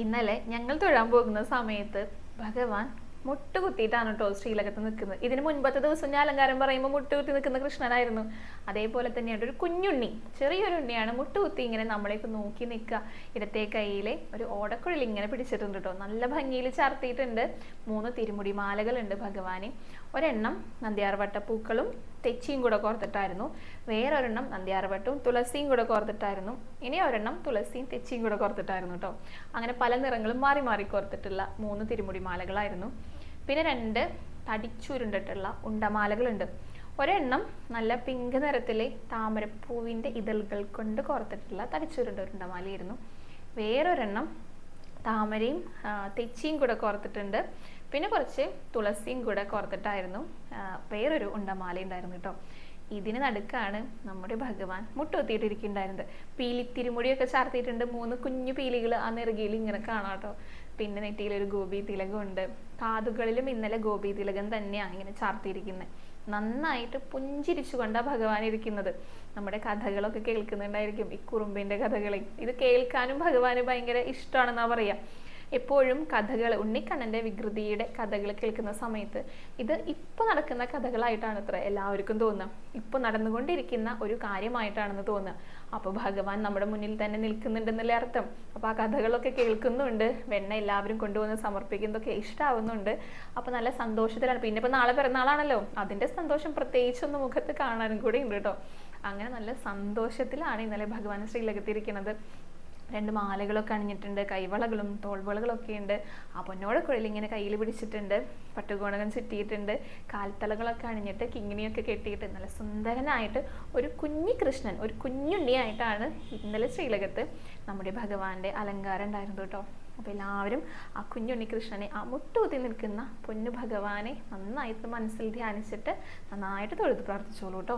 ഇന്നലെ ഞങ്ങൾ തൊഴാൻ പോകുന്ന സമയത്ത് ഭഗവാൻ മുട്ടുകുത്തിയിട്ടാണ് കേട്ടോ ശ്രീലകത്ത് നിൽക്കുന്നത്. ഇതിന് മുൻപത്തെ ദിവസം ഞാൻ അലങ്കാരം പറയുമ്പോൾ മുട്ടുകുത്തി നിൽക്കുന്ന കൃഷ്ണനായിരുന്നു. അതേപോലെ തന്നെയാണ് ഒരു കുഞ്ഞുണ്ണി ചെറിയൊരു ഉണ്ണിയാണ് മുട്ടുകുത്തി ഇങ്ങനെ നമ്മളേക്ക് നോക്കി നിൽക്കുക. ഇടത്തെ കയ്യിലെ ഒരു ഓടക്കുഴൽ ഇങ്ങനെ പിടിച്ചിട്ടുണ്ട് കേട്ടോ. നല്ല ഭംഗിയിൽ ചാർത്തിയിട്ടുണ്ട്. മൂന്ന് തിരുമുടി മാലകളുണ്ട് ഭഗവാന്. ഒരെണ്ണം നന്ദ്യാർവട്ട പൂക്കളും തെച്ചിയും കൂടെ കോർത്തിട്ടായിരുന്നു. വേറൊരെണ്ണം നന്ദ്യാർവട്ടവും തുളസിയും കൂടെ കോർത്തിട്ടായിരുന്നു. ഇനി ഒരെണ്ണം തുളസിയും തെച്ചിയും കൂടെ കോർത്തിട്ടായിരുന്നു കേട്ടോ. അങ്ങനെ പല നിറങ്ങളും മാറി മാറി കോർത്തിട്ടുള്ള മൂന്ന് തിരുമുടി മാലകളായിരുന്നു. പിന്നെ രണ്ട് തടിച്ചുരുണ്ടിട്ടുള്ള ഉണ്ടമാലകളുണ്ട്. ഒരെണ്ണം നല്ല പിങ്ക് നിറത്തിലെ താമരപ്പൂവിന്റെ ഇതളുകൾ കൊണ്ട് കോർത്തിട്ടുള്ള തടിച്ചുരുണ്ട ഉണ്ടമാലയായിരുന്നു. വേറൊരെണ്ണം താമരയും തെച്ചിയും കൂടെ കോർത്തിട്ടുണ്ട്. പിന്നെ കുറച്ച് തുളസിയും കൂടെ കോർത്തിട്ടായിരുന്നു വേറൊരു ഉണ്ടമാല ഉണ്ടായിരുന്നു കേട്ടോ. ഇതിന് നടുക്കാണ് നമ്മുടെ ഭഗവാൻ മുട്ടുകുത്തിയിട്ടിരിക്കുന്നുണ്ടായിരുന്നത്. പീലി തിരുമുടിയൊക്കെ ചാർത്തിയിട്ടുണ്ട്. മൂന്ന് കുഞ്ഞു പീലികൾ ആ നെറുകയിൽ ഇങ്ങനെ കാണാം കേട്ടോ. പിന്നെ നെറ്റിയിൽ ഒരു ഗോപി തിലകമുണ്ട് കാതുകളിലും ഇന്നലെ ഗോപി തിലകം തന്നെയാണ് ഇങ്ങനെ ചാർത്തിയിരിക്കുന്നത് നന്നായിട്ട് പുഞ്ചിരിച്ചുകൊണ്ടാണ് ഭഗവാൻ ഇരിക്കുന്നത്. നമ്മുടെ കഥകളൊക്കെ കേൾക്കുന്നുണ്ടായിരിക്കും. ഈ കുറുമ്പിന്റെ കഥകളെ. ഇത് കേൾക്കാനും ഭഗവാന് ഭയങ്കര ഇഷ്ടമാണെന്നാ പറയാ. എപ്പോഴും കഥകൾ ഉണ്ണിക്കണ്ണന്റെ വികൃതിയുടെ കഥകൾ കേൾക്കുന്ന സമയത്ത് ഇത് ഇപ്പോൾ നടക്കുന്ന കഥകളായിട്ടാണ് അത്ര എല്ലാവർക്കും തോന്നുക. ഇപ്പോൾ നടന്നുകൊണ്ടിരിക്കുന്ന ഒരു കാര്യമായിട്ടാണെന്ന് തോന്നുക. അപ്പോൾ ഭഗവാൻ നമ്മുടെ മുന്നിൽ തന്നെ നിൽക്കുന്നുണ്ടെന്നല്ലേ അർത്ഥം. അപ്പോൾ ആ കഥകളൊക്കെ കേൾക്കുന്നുണ്ട്. വെണ്ണ എല്ലാവരും കൊണ്ടുവന്ന് സമർപ്പിക്കുന്നതൊക്കെ ഇഷ്ടാവുന്നുണ്ട്. അപ്പോൾ നല്ല സന്തോഷത്തിലാണ്. പിന്നെ ഇപ്പോൾ നാളെ പിറന്നാളാണല്ലോ. അതിന്റെ സന്തോഷം പ്രത്യേകിച്ചൊന്ന് മുഖത്ത് കാണാനും കൂടി ഉണ്ട് കേട്ടോ. അങ്ങനെ നല്ല സന്തോഷത്തിലാണ് ഇന്നലെ ഭഗവാൻ ശ്രീലകത്തിരിക്കുന്നത് രണ്ട് മാലകളൊക്കെ അണിഞ്ഞിട്ടുണ്ട് കൈവളകളും തോൾവളകളൊക്കെ ഉണ്ട്. ആ പൊന്നോടെ കുഴൽ ഇങ്ങനെ കയ്യിൽ പിടിച്ചിട്ടുണ്ട് പട്ടുകോണകം ചുറ്റിയിട്ടുണ്ട് കാൽത്തലകളൊക്കെ അണിഞ്ഞിട്ട് കിങ്ങിണിയൊക്കെ കെട്ടിയിട്ട് നല്ല സുന്ദരനായിട്ട് ഒരു കുഞ്ഞി കൃഷ്ണൻ ഒരു കുഞ്ഞുണ്ണിയായിട്ടാണ് ഇന്നലെ ശ്രീലകത്ത് നമ്മുടെ ഭഗവാന്റെ അലങ്കാരം ഉണ്ടായിരുന്നു കേട്ടോ. അപ്പോൾ എല്ലാവരും ആ കുഞ്ഞുണ്ണി കൃഷ്ണനെ ആ മുട്ടുകുത്തി നിൽക്കുന്ന പൊന്നു ഭഗവാനെ നന്നായിട്ട് മനസ്സിൽ ധ്യാനിച്ചിട്ട് നന്നായിട്ട് തൊഴുത് പ്രാർത്ഥിച്ചോളൂ കേട്ടോ.